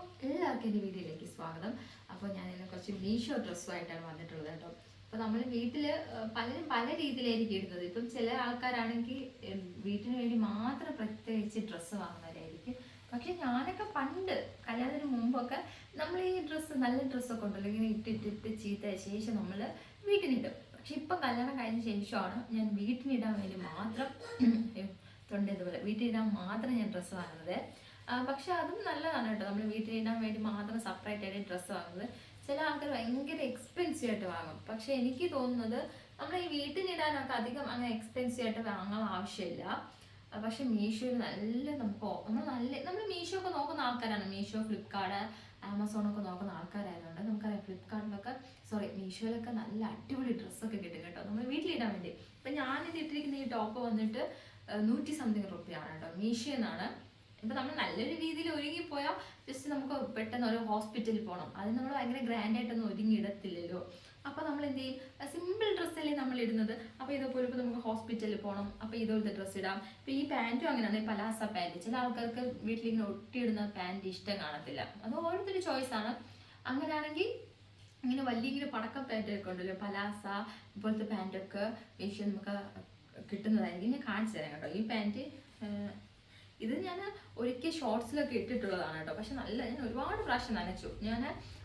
എല്ലാവർക്കും എന്റെ വീഡിയോയിലേക്ക് സ്വാഗതം. അപ്പോൾ ഞാൻ ഇന്ന് കുറച്ച് മീഷോ ഡ്രസ്സുമായിട്ടാണ് വന്നിട്ടുള്ളത് കേട്ടോ. അപ്പോൾ നമ്മൾ വീട്ടിൽ പലരും പല രീതിയിലായിരിക്കും ഇടുന്നത്. ഇപ്പം ചില ആൾക്കാരാണെങ്കിൽ വീട്ടിന് വേണ്ടി മാത്രം പ്രത്യേകിച്ച് ഡ്രസ്സ് വാങ്ങുന്നവരായിരിക്കും. പക്ഷെ ഞാനൊക്കെ പണ്ട് കല്യാണത്തിന് മുമ്പൊക്കെ നമ്മൾ ഈ ഡ്രസ്സ് നല്ല ഡ്രസ്സൊക്കെ ഉണ്ടല്ലോ. ഇങ്ങനെ ഇട്ടിട്ടിട്ട് ചീത്ത ശേഷം നമ്മൾ വീട്ടിനിടും. പക്ഷെ ഇപ്പം കല്യാണം കഴിഞ്ഞ ശേഷമാണ് ഞാൻ വീട്ടിനിടാൻ വേണ്ടി മാത്രം തൊണ്ടതുപോലെ വീട്ടിലിടാൻ മാത്രം ഞാൻ ഡ്രസ്സ് വാങ്ങുന്നത്. പക്ഷെ അതും നല്ലതാണ് കേട്ടോ. നമ്മൾ വീട്ടിലിടാൻ വേണ്ടി മാത്രം സെപ്പറേറ്റ് ആയിട്ട് ഡ്രസ്സ് വാങ്ങുന്നത്. ചില ആൾക്കാർ ഭയങ്കര എക്സ്പെൻസീവ് ആയിട്ട് വാങ്ങും. പക്ഷെ എനിക്ക് തോന്നുന്നത് നമ്മൾ ഈ വീട്ടിലിടാനൊക്കെ അധികം അങ്ങനെ എക്സ്പെൻസീവ് ആയിട്ട് വാങ്ങാൻ ആവശ്യമില്ല. പക്ഷെ മീഷോയിൽ നല്ല നമുക്ക് നമ്മൾ നല്ല നമ്മൾ മീഷോ ഒക്കെ നോക്കുന്ന ആൾക്കാരാണ്. മീഷോ ഫ്ലിപ്കാർട്ട് ആമസോൺ ഒക്കെ നോക്കുന്ന ആൾക്കാരായതുകൊണ്ട് നമുക്കറിയാം ഫ്ലിപ്കാർട്ടിലൊക്കെ സോറി മീഷോയിലൊക്കെ നല്ല അടിപൊളി ഡ്രസ്സൊക്കെ കിട്ടും കേട്ടോ. നമ്മൾ വീട്ടിലിടാൻ വേണ്ടി. ഇപ്പം ഞാനിത് ഇട്ടിരിക്കുന്ന ഈ ടോപ്പ് വന്നിട്ട് നൂറ്റി സംതിങ് റുപ്യാണ് കേട്ടോ. മീഷോ എന്നാണ് ഇപ്പം നമ്മൾ നല്ലൊരു രീതിയിൽ ഒരുങ്ങി ഒരുങ്ങിപ്പോയാൽ ജസ്റ്റ് നമുക്ക് പെട്ടെന്ന് ഒരു ഹോസ്പിറ്റലിൽ പോകണം അത് നമ്മൾ ഭയങ്കര ഒരുങ്ങി ഇടത്തില്ലല്ലോ അപ്പോൾ നമ്മൾ എന്ത് ചെയ്യും? സിമ്പിൾ ഡ്രസ്സല്ലേ നമ്മൾ ഇടുന്നത്. അപ്പോൾ ഇതേപോലെ ഇപ്പോൾ നമുക്ക് ഹോസ്പിറ്റലിൽ പോകണം അപ്പോൾ ഇതുപോലത്തെ ഡ്രസ്സ് ഇടാം. ഇപ്പോൾ ഈ പാന്റും അങ്ങനെയാണ്. പലാസ പാന്റ് ചില ആൾക്കാർക്ക് വീട്ടിലിങ്ങനെ ഒട്ടിയിടുന്ന പാന്റ് ഇഷ്ടം കാണത്തില്ല. അത് ഓരോരുത്തരുടെ ആണ്. അങ്ങനെയാണെങ്കിൽ ഇങ്ങനെ വലിയ ഇങ്ങനെ പടക്കം പാന്റൊക്കെ ഉണ്ടല്ലോ. പലാസ ഇപ്പോഴത്തെ പാന്റൊക്കെ മീഷോ നമുക്ക് കിട്ടുന്നതായിരിക്കും. ഞാൻ കാണിച്ചു തരാം കേട്ടോ. ഈ പാന്റ് ഇത് ഞാൻ ഒരിക്കൽ ഷോർട്സിലൊക്കെ ഇട്ടിട്ടുള്ളതാണ് കേട്ടോ. പക്ഷെ നല്ല ഞാൻ ഒരുപാട് പ്രാവശ്യം നനച്ചു. ഞാൻ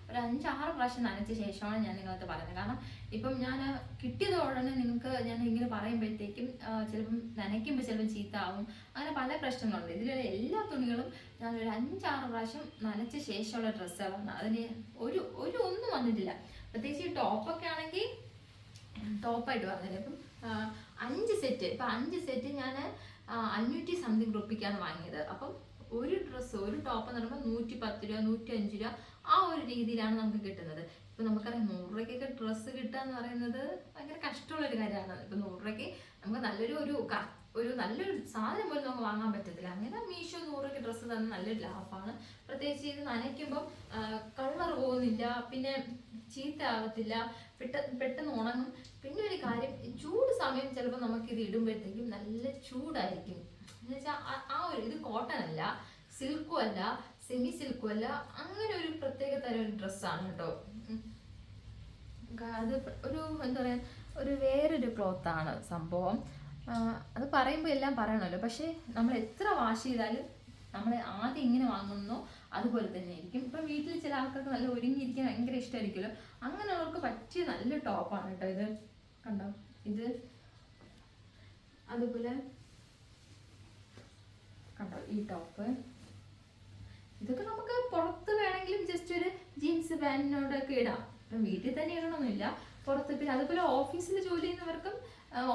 ഒരു അഞ്ചാറ് പ്രാവശ്യം നനച്ച ശേഷമാണ് ഞാൻ നിങ്ങളത് പറയുന്നത് കാരണം ഇപ്പം ഞാൻ കിട്ടിയത് ഉടനെ നിങ്ങൾക്ക് ഞാൻ ഇങ്ങനെ പറയുമ്പോഴത്തേക്കും ചിലപ്പം നനയ്ക്കുമ്പോൾ ചിലപ്പം ചീത്ത ആവും അങ്ങനെ പല പ്രശ്നങ്ങളുണ്ട്. ഇതിലുള്ള എല്ലാ തുണികളും ഞാൻ ഒരു അഞ്ചാറ് പ്രാവശ്യം നനച്ച ശേഷമുള്ള ഡ്രസ്സുകളാണ്. അതിന് ഒരു ഒരു ഒന്നും വന്നിട്ടില്ല. പ്രത്യേകിച്ച് ഈ ടോപ്പൊക്കെ ആണെങ്കിൽ ടോപ്പായിട്ട് വന്നില്ല ഇപ്പം അഞ്ച് സെറ്റ് ഇപ്പം അഞ്ച് സെറ്റ് ഞാൻ അഞ്ഞൂറ്റി സംതിങ് റുപ്പിക്കാണ് വാങ്ങിയത്. അപ്പം ഒരു ഡ്രസ്സ് ഒരു ടോപ്പ് എന്ന് പറയുമ്പോൾ നൂറ്റി പത്ത് രൂപ നൂറ്റി അഞ്ച് രൂപ ആ ഒരു രീതിയിലാണ് നമുക്ക് കിട്ടുന്നത്. ഇപ്പം നമുക്കറിയാം നൂറ് രൂപയ്ക്കൊക്കെ ഡ്രസ്സ് കിട്ടുക എന്ന് പറയുന്നത് ഭയങ്കര കഷ്ടമുള്ള ഒരു കാര്യമാണ്. ഇപ്പം നൂറ് രൂപയ്ക്ക് നമുക്ക് നല്ലൊരു ഒരു ഒരു നല്ലൊരു സാധനം പോലും നമുക്ക് വാങ്ങാൻ പറ്റത്തില്ല. അങ്ങനെ മീഷോ നൂറൊക്കെ ഡ്രസ്സ് തന്നെ നല്ലൊരു ലാഭമാണ്. പ്രത്യേകിച്ച് ഇത് നനയ്ക്കുമ്പം കളർ പോകുന്നില്ല പിന്നെ ചീത്ത ആകത്തില്ല പെട്ടെന്ന് പെട്ടെന്ന് ഉണങ്ങും. പിന്നെ ഒരു കാര്യം ചൂട് സമയം ചിലപ്പോൾ നമുക്ക് ഇത് ഇടുമ്പോഴത്തേക്കും നല്ല ചൂടായിരിക്കും. എന്ന് വെച്ചാൽ ആ ഒരു ഇത് കോട്ടൺ അല്ല സിൽക്കും അല്ല സെമി സിൽക്കും അല്ല അങ്ങനെ ഒരു പ്രത്യേക തരം ഒരു ഡ്രസ്സാണ് കേട്ടോ. അത് ഒരു എന്താ പറയാ ഒരു വേറൊരു ക്ലോത്താണ് സംഭവം. അത് പറയുമ്പോൾ എല്ലാം പറയണമല്ലോ പക്ഷേ നമ്മൾ എത്ര വാഷ് ചെയ്താലും നമ്മൾ ആദ്യം ഇങ്ങനെ വാങ്ങുന്നോ അതുപോലെ തന്നെ ആയിരിക്കും. ഇപ്പം വീട്ടിൽ ചില ആൾക്കാർക്ക് നല്ല ഒരുങ്ങിയിരിക്കാൻ ഭയങ്കര ഇഷ്ടമായിരിക്കുമല്ലോ അങ്ങനെയുള്ളവർക്ക് പറ്റിയ നല്ല ടോപ്പാണ് കേട്ടോ ഇത്. കണ്ടോ? ഇത് അതുപോലെ കണ്ടോ ഈ ടോപ്പ് ഇതൊക്കെ നമുക്ക് പുറത്ത് വേണമെങ്കിലും ജസ്റ്റ് ഒരു ജീൻസ് പാന്റിനോടൊക്കെ ഇടാം. ഇപ്പം വീട്ടിൽ തന്നെ ഇടണമെന്നില്ല പുറത്ത് പിന്നെ അതുപോലെ ഓഫീസിൽ ജോലി ചെയ്യുന്നവർക്കും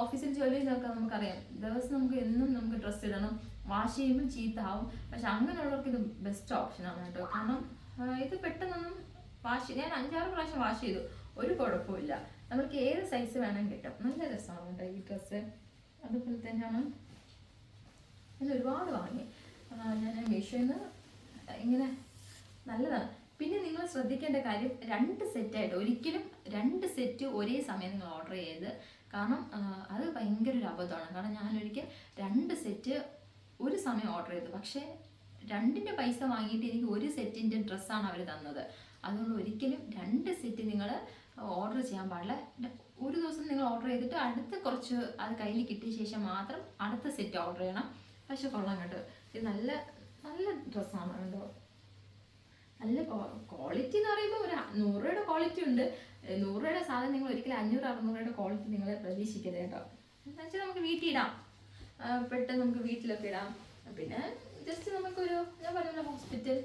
ഓഫീസിൽ ജോലി ചെയ്തൊക്കെ നമുക്കറിയാം. ദിവസം നമുക്ക് എന്നും നമുക്ക് ഡ്രസ്സ് ഇടണം. വാഷ് ചെയ്യുമ്പോൾ ചീത്താവും പക്ഷെ അങ്ങനെയുള്ളവർക്ക് ഇത് ബെസ്റ്റ് ഓപ്ഷനാണ് കേട്ടോ. കാരണം ഇത് പെട്ടെന്നൊന്നും വാഷ് ഞാൻ അഞ്ചാറ് പ്രാവശ്യം വാഷ് ചെയ്തു. ഒരു കുഴപ്പമില്ല നമുക്ക് ഏത് സൈസ് വേണമെങ്കിൽ കിട്ടും. നല്ല രസമാണ് കേട്ടോ ഈ ഡ്രസ്സ് അതുപോലെ തന്നെയാണ് ഞാൻ ഒരുപാട് വാങ്ങി. ഞാൻ മീഷോയിൽ നിന്ന് ഇങ്ങനെ നല്ലതാണ്. പിന്നെ നിങ്ങൾ ശ്രദ്ധിക്കേണ്ട കാര്യം രണ്ട് സെറ്റായിട്ട് ഒരിക്കലും രണ്ട് സെറ്റ് ഒരേ സമയം നിങ്ങൾ ഓർഡർ ചെയ്യരുത്. കാരണം അത് ഭയങ്കര ഒരു അബദ്ധമാണ്. കാരണം ഞാനൊരിക്കൽ രണ്ട് സെറ്റ് ഒരു സമയം ഓർഡർ ചെയ്തു. പക്ഷേ രണ്ടിന്റെ പൈസ വാങ്ങിയിട്ട് എനിക്ക് ഒരു സെറ്റിന്റെ ഡ്രസ്സാണ് അവർ തന്നത്. അതുകൊണ്ട് ഒരിക്കലും രണ്ട് സെറ്റ് നിങ്ങൾ ഓർഡർ ചെയ്യാൻ പാടില്ല. ഒരു ദിവസം നിങ്ങൾ ഓർഡർ ചെയ്തിട്ട് അടുത്ത കുറച്ച് അത് കയ്യിൽ കിട്ടിയ ശേഷം മാത്രം അടുത്ത സെറ്റ് ഓർഡർ ചെയ്യണം. പക്ഷെ കൊള്ളാം കേട്ടോ. ഇത് നല്ല നല്ല ഡ്രസ്സാണ് കേട്ടോ. നല്ല ക്വാളിറ്റി എന്ന് പറയുമ്പോൾ ഒരു നൂറ് രൂപയുടെ ക്വാളിറ്റി ഉണ്ട്. നൂറ് രൂപയുടെ സാധനം നിങ്ങൾ ഒരിക്കലും അഞ്ഞൂറ് അറുന്നൂറ് രൂപയുടെ ക്വാളിറ്റി നിങ്ങൾ പ്രതീക്ഷിക്കരുത് കേട്ടോ. എന്ന് വെച്ചാൽ നമുക്ക് വീട്ടിൽ ഇടാം. പെട്ടെന്ന് നമുക്ക് വീട്ടിലൊക്കെ ഇടാം. പിന്നെ ജസ്റ്റ് നമുക്കൊരു ഞാൻ പറഞ്ഞ ഹോസ്പിറ്റൽ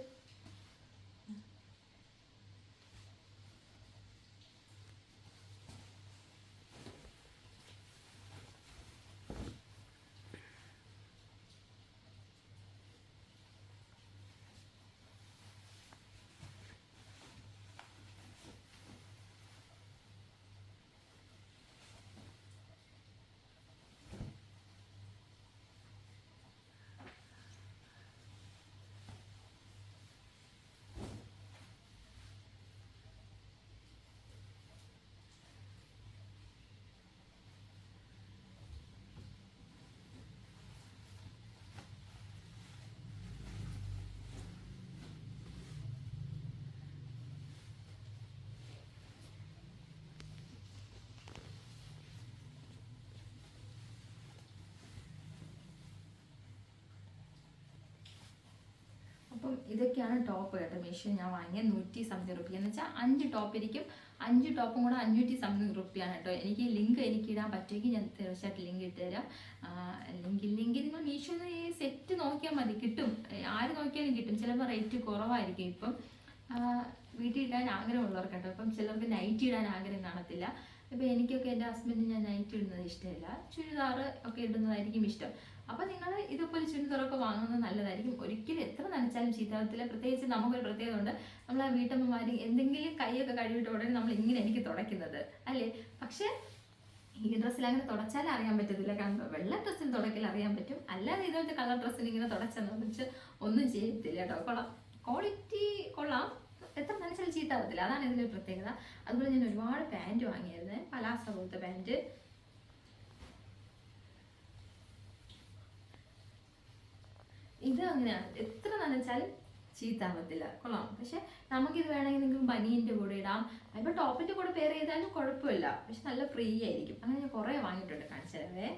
അപ്പം ഇതൊക്കെയാണ് ടോപ്പ് കേട്ടോ. മീഷോ ഞാൻ വാങ്ങിയ നൂറ്റി സംതിങ് റുപ്യ എന്ന് വെച്ചാൽ അഞ്ച് ടോപ്പ് ഇരിക്കും. അഞ്ച് ടോപ്പും കൂടെ അഞ്ഞൂറ്റി സംതിങ് റുപ്യാണ് കേട്ടോ. എനിക്ക് ലിങ്ക് എനിക്ക് ഇടാൻ പറ്റുമെങ്കിൽ ഞാൻ തീർച്ചയായിട്ടും ലിങ്ക് ഇട്ട് തരാം. ലിങ്ക് ഇല്ലെങ്കിൽ നിങ്ങൾ മീഷോന്ന് ഈ സെറ്റ് നോക്കിയാൽ മതി. കിട്ടും. ആര് നോക്കിയാലും കിട്ടും. ചിലപ്പോൾ റേറ്റ് കുറവായിരിക്കും ഇപ്പം. വീട്ടിൽ ഇടാൻ ആഗ്രഹമുള്ളവർക്ക് കേട്ടോ. ഇപ്പം ചിലർക്ക് നൈറ്റ് ഇടാൻ ആഗ്രഹം കാണത്തില്ല. ഇപ്പം എനിക്കൊക്കെ എന്റെ ഹസ്ബൻഡ് ഞാൻ നൈറ്റ് ഇടുന്നത് ഇഷ്ടമല്ല. ചുരിദാർ ഒക്കെ ഇടുന്നതായിരിക്കും ഇഷ്ടം. അപ്പോൾ നിങ്ങൾ ഇതുപോലെ ചുരിദാറൊക്കെ വാങ്ങുന്നത് നല്ലതായിരിക്കും. ഒരിക്കലും എത്ര നനച്ചാലും ചീത്താവത്തില്ല പ്രത്യേകിച്ച് നമുക്കൊരു പ്രത്യേകത ഉണ്ട്. നമ്മൾ ആ വീട്ടമ്മമാർ എന്തെങ്കിലും കൈയൊക്കെ കഴുകിയിട്ട് ഉടനെ നമ്മൾ ഇങ്ങനെ എനിക്ക് തുടയ്ക്കുന്നത് അല്ലേ? പക്ഷേ ഈ ഡ്രസ്സിൽ അങ്ങനെ തുടച്ചാൽ അറിയാൻ പറ്റത്തില്ല. കാരണം വെള്ള ഡ്രസ്സിൽ തുടക്കൽ അറിയാൻ പറ്റും. അല്ലാതെ ഇതുപോലത്തെ കളർ ഡ്രസ്സിൽ ഇങ്ങനെ തുടച്ചെന്ന് വെച്ച് ഒന്നും ചെയ്യത്തില്ല കേട്ടോ. കൊള്ളാം. ക്വാളിറ്റി കൊള്ളാം. എത്ര നനച്ചാലും ചീത്താവത്തില്ല അതാണ് ഇതിന്റെ ഒരു പ്രത്യേകത. അതുപോലെ ഞാൻ ഒരുപാട് പാന്റ് വാങ്ങിയായിരുന്നു. പലാസ പോലത്തെ പാന്റ് ഇത് അങ്ങനെയാണ് എത്ര നനച്ചാലും ചീത്താവത്തില്ല. കൊള്ളാം. പക്ഷെ നമുക്കിത് വേണമെങ്കിൽ നിങ്ങൾക്ക് ബനിയന്റെ കൂടെ ഇടാം. അതിപ്പോൾ ടോപ്പിന്റെ കൂടെ പെയർ ചെയ്താലും കുഴപ്പമില്ല. പക്ഷെ നല്ല ഫ്രീ ആയിരിക്കും. അങ്ങനെ ഞാൻ കുറേ വാങ്ങിയിട്ടുണ്ട്. കാണിച്ചു തരാവേ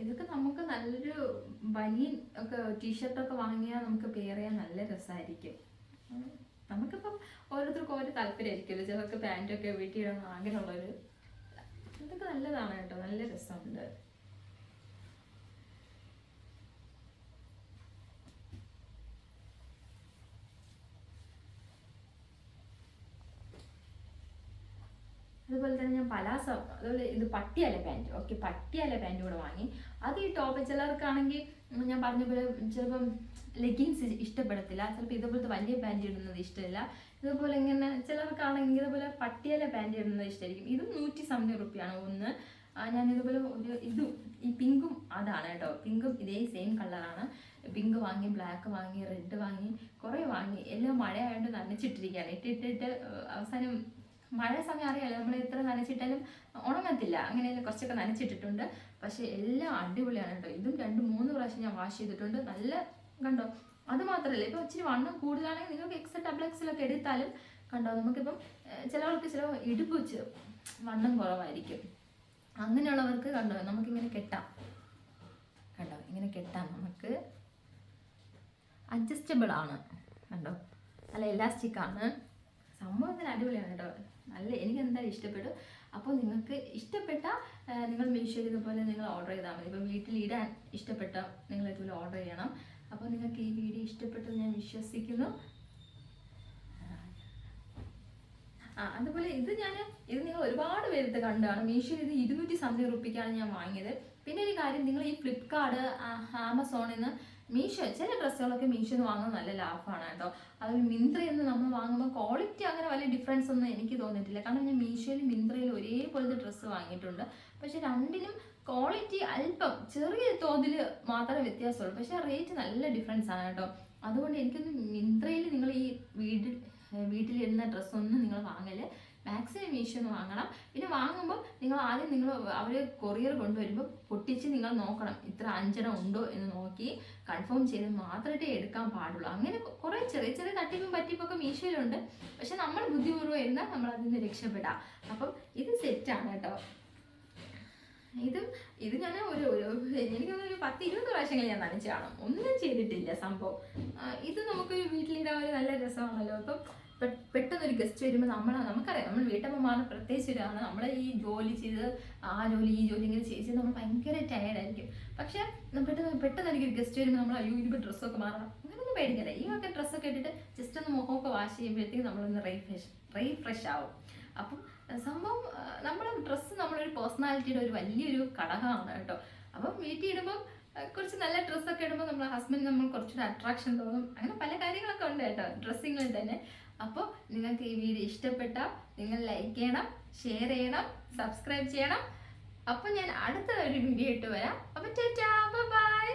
ഇതൊക്കെ നമുക്ക് നല്ലൊരു ബനിയൻ ഒക്കെ ടീഷർട്ട് ഒക്കെ വാങ്ങിയാൽ നമുക്ക് പെയർ ചെയ്യാൻ നല്ല രസമായിരിക്കും. നമുക്കിപ്പം ഓരോരുത്തർക്കും ഓരോ താല്പര്യമായിരിക്കുമല്ലോ. ചിലർക്ക് പാന്റൊക്കെ വീട്ടിൽ ഇടാൻ ആഗ്രഹമുള്ളൊരു ഇതൊക്കെ നല്ലതാണ് കേട്ടോ. നല്ല രസമുണ്ട്. അതുപോലെ തന്നെ ഞാൻ പലാസ അതുപോലെ ഇത് Patiala pant? Okay Patiala pant കൂടെ വാങ്ങി. അത് ഈ ടോപ്പ് ചിലർക്കാണെങ്കിൽ ഞാൻ പറഞ്ഞ പോലെ ചിലപ്പം ലെഗിങ്സ് ഇഷ്ടപ്പെടത്തില്ല ചിലപ്പോൾ ഇതുപോലത്തെ വലിയ പാന്റ് ഇടുന്നത് ഇഷ്ടമില്ല. ഇതുപോലെ ഇങ്ങനെ ചിലർക്കാണെങ്കിൽ ഇതുപോലെ പട്ടിയല പാന്റ് ഇടുന്നത് ഇഷ്ടമായിരിക്കും. ഇതും നൂറ്റി സംതിങ് റുപ്യാണ് ഒന്ന് ഞാൻ ഇതുപോലെ ഒരു ഇതും ഈ പിങ്കും അതാണ് കേട്ടോ. പിങ്കും ഇതേ സെയിം കളറാണ്. പിങ്ക് വാങ്ങി ബ്ലാക്ക് വാങ്ങി റെഡ് വാങ്ങി കുറേ വാങ്ങി. എല്ലാം മഴയായതുകൊണ്ട് നനച്ചിട്ടിരിക്കുകയാണ്. ഇട്ടിട്ടിട്ട് അവസാനം മഴ സമയം അറിയാലോ നമ്മൾ ഇത്ര നനച്ചിട്ടാലും ഉണങ്ങത്തില്ല. അങ്ങനെയല്ല കുറച്ചൊക്കെ നനച്ചിട്ടിട്ടുണ്ട്. പക്ഷെ എല്ലാം അടിപൊളിയാണ് കേട്ടോ. ഇതും രണ്ട് മൂന്ന് പ്രാവശ്യം ഞാൻ വാഷ് ചെയ്തിട്ടുണ്ട്. നല്ല കണ്ടോ? അത് മാത്രമല്ല ഇപ്പൊ ഇച്ചിരി വണ്ണം കൂടുതലാണെങ്കിൽ നിങ്ങൾക്ക് എക്സ് ഡബിൾ എക്സിലൊക്കെ എടുത്താലും കണ്ടോ? നമുക്കിപ്പം ചിലവർക്ക് ചില ഇടുപ്പ് വെച്ച് വണ്ണം കുറവായിരിക്കും. അങ്ങനെയുള്ളവർക്ക് കണ്ടോ നമുക്കിങ്ങനെ കെട്ടാം. കണ്ടോ? ഇങ്ങനെ കെട്ടാം നമുക്ക്. അഡ്ജസ്റ്റബിൾ ആണ്. കണ്ടോ? നല്ല എലാസ്റ്റിക് ആണ്. സംഭവം നല്ല അടിപൊളിയാണ് കേട്ടോ. നല്ല എനിക്ക് എന്തായാലും ഇഷ്ടപ്പെട്ടു. അപ്പോൾ നിങ്ങൾക്ക് ഇഷ്ടപ്പെട്ട നിങ്ങൾ മീഷോയിൽ ഇതുപോലെ നിങ്ങൾ ഓർഡർ ചെയ്താൽ മതി. ഇപ്പോൾ വീട്ടിൽ ഇടാൻ ഇഷ്ടപ്പെട്ട നിങ്ങൾ ഇതുപോലെ ഓർഡർ ചെയ്യണം. അപ്പോൾ നിങ്ങൾക്ക് ഈ വീഡിയോ ഇഷ്ടപ്പെട്ടെന്ന് ഞാൻ വിശ്വസിക്കുന്നു. ആ അതുപോലെ ഇത് ഞാൻ ഇത് നിങ്ങൾ ഒരുപാട് പേരത്തെ കണ്ടാണ് മീഷോയിൽ ഇത് ഇരുന്നൂറ്റി സംതിങ് റുപ്പിക്കാണ് ഞാൻ വാങ്ങിയത്. പിന്നെ ഒരു കാര്യം നിങ്ങൾ ഈ ഫ്ലിപ്കാർട്ട് ആമസോണിൽ നിന്ന് മീഷോ ചില ഡ്രസ്സുകളൊക്കെ മീഷോന്ന് വാങ്ങുന്നത് നല്ല ലാഭമാണ് കേട്ടോ. അത് മിന്ത്രയിൽ നിന്ന് നമ്മൾ വാങ്ങുമ്പോൾ ക്വാളിറ്റി അങ്ങനെ വലിയ ഡിഫറൻസ് ഒന്നും എനിക്ക് തോന്നിയിട്ടില്ല. കാരണം ഞാൻ മീഷോയിലും മിന്ത്രയിലും ഒരേപോലത്തെ ഡ്രസ്സ് വാങ്ങിയിട്ടുണ്ട്. പക്ഷെ രണ്ടിനും ക്വാളിറ്റി അല്പം ചെറിയ തോതിൽ മാത്രമേ വ്യത്യാസമുള്ളൂ. പക്ഷെ റേറ്റ് നല്ല ഡിഫറൻസ് ആണ് കേട്ടോ. അതുകൊണ്ട് എനിക്കൊന്ന് മിന്ത്രയിൽ നിങ്ങൾ ഈ വീട്ടിൽ വീട്ടിലിടുന്ന ഡ്രസ്സൊന്നും നിങ്ങൾ വാങ്ങൽ മാക്സിമം മീഷോ എന്ന് വാങ്ങണം. പിന്നെ വാങ്ങുമ്പോൾ നിങ്ങൾ ആദ്യം നിങ്ങൾ അവർ കൊറിയർ കൊണ്ടുവരുമ്പോൾ പൊട്ടിച്ച് നിങ്ങൾ നോക്കണം ഇത്ര അഞ്ചെണ്ണം ഉണ്ടോ എന്ന് നോക്കി കൺഫേം ചെയ്ത് മാത്രമേ എടുക്കാൻ പാടുള്ളൂ. അങ്ങനെ കുറേ ചെറിയ ചെറിയ തട്ടിപ്പും പറ്റിപ്പൊക്കെ മീഷോയിലുണ്ട് പക്ഷെ നമ്മൾ ബുദ്ധിപൂർവം ഇരുന്നാൽ നമ്മൾ അതിൽ നിന്ന് രക്ഷപ്പെടാം. അപ്പം ഇത് സെറ്റാണ് കേട്ടോ. ഇതും ഇത് ഞാൻ ഒരു എനിക്കൊന്ന് ഒരു പത്ത് ഇരുപത് പ്രാവശ്യങ്ങൾ ഞാൻ നനച്ച് കാണും. ഒന്നും ചെയ്തിട്ടില്ല സംഭവം. ഇത് നമുക്ക് വീട്ടിലിടാൻ ഒരു നല്ല രസമാണല്ലോ. അപ്പം പെട്ടെന്നൊരു ഗസ്റ്റ് വരുമ്പോൾ നമ്മൾ നമുക്കറിയാം നമ്മൾ വീട്ടമ്മമാർ പ്രത്യേകിച്ച് ഒരാണ് നമ്മൾ ഈ ജോലി ചെയ്ത് ആ ജോലി ഈ ജോലി ഇങ്ങനെ ചെയ്ത് നമ്മൾ ഭയങ്കര ടയർഡായിരിക്കും പക്ഷെ പെട്ടെന്ന് പെട്ടെന്ന് എനിക്ക് ഗസ്റ്റ് വരുമ്പോൾ നമ്മൾ അയ്യോ ഇനിയിപ്പോൾ ഡ്രസ്സൊക്കെ മാറണം. അങ്ങനെയൊന്നും പേടിക്കില്ല ഈ ഒക്കെ ഡ്രസ്സൊക്കെ ഇട്ടിട്ട് ജസ്റ്റ് ഒന്ന് മുഖമൊക്കെ വാഷ് ചെയ്യുമ്പോഴത്തേക്ക് നമ്മളൊന്ന് റീഫ്രഷ് റീഫ്രഷ് ആവും. അപ്പം സംഭവം നമ്മൾ ഡ്രസ്സ് നമ്മളൊരു പേഴ്സണാലിറ്റിയുടെ ഒരു വലിയൊരു ഘടകമാണ് കേട്ടോ. അപ്പം വീട്ടിൽ ഇടുമ്പം കുറച്ച് നല്ല ഡ്രസ്സൊക്കെ ഇടുമ്പോൾ നമ്മൾ ഹസ്ബൻഡ് നമ്മൾ കുറച്ചുകൂടെ അട്രാക്ഷൻ തോന്നും. അങ്ങനെ പല കാര്യങ്ങളൊക്കെ ഉണ്ട് കേട്ടോ. ഡ്രസ്സിങ്ങിൽ തന്നെ. അപ്പോൾ നിങ്ങൾക്ക് ഈ വീഡിയോ ഇഷ്ടപ്പെട്ട നിങ്ങൾ ലൈക്ക് ചെയ്യണം ഷെയർ ചെയ്യണം സബ്സ്ക്രൈബ് ചെയ്യണം. അപ്പോൾ ഞാൻ അടുത്ത ഒരു വീഡിയോ ഇട്ട് വരാം. അപ്പോൾ ചേച്ചാ ബൈ